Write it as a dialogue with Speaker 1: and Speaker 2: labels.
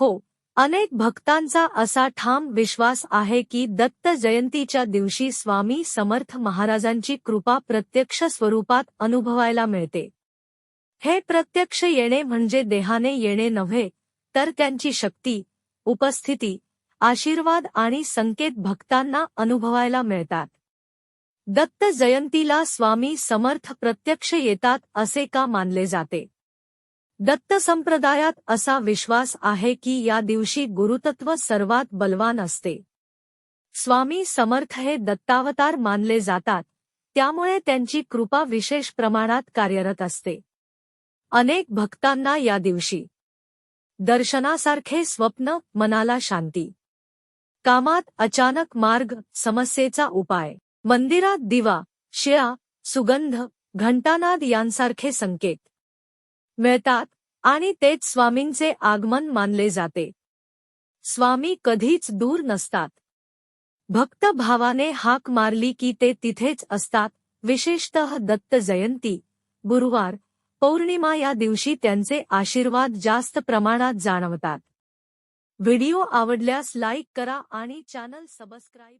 Speaker 1: हो अनेक भक्तांचा असा ठाम विश्वास आहे की दत्त जयंतीच्या दिवशी स्वामी समर्थ महाराजांची कृपा प्रत्यक्ष स्वरूपात अनुभवायला मिळते. हे प्रत्यक्ष येणे म्हणजे देहाने येणे नव्हे तर त्यांची शक्ती उपस्थिती आशीर्वाद आणि संकेत भक्तांना अनुभवायला मिळतात. दत्त जयंतीला स्वामी समर्थ प्रत्यक्ष येतात असे का मानले जाते? दत्त संप्रदायात असा विश्वास आहे की या दिवशी गुरुतत्व सर्वात बलवान असते. स्वामी समर्थ हे दत्तावतार मानले जातात त्यामुळे त्यांची कृपा विशेष प्रमाणात कार्यरत असते. अनेक भक्तांना या दिवशी दर्शनासारखे स्वप्न मनाला शांती. कामात अचानक मार्ग समस्येचा उपाय. मंदिरात दिवा शिळा सुगंध घंटानाद यांसारखे संकेत. मिळतात आणि तेच स्वामींचे आगमन मानले जाते. स्वामी कधीच दूर नसतात. भक्त भावाने हाक मारली की ते तिथेच असतात विशेषतः दत्त जयंती गुरुवार पौर्णिमा या दिवशी त्यांचे आशीर्वाद जास्त प्रमाणात जाणवतात. व्हिडिओ आवडल्यास लाईक करा आणि चॅनल सबस्क्राईब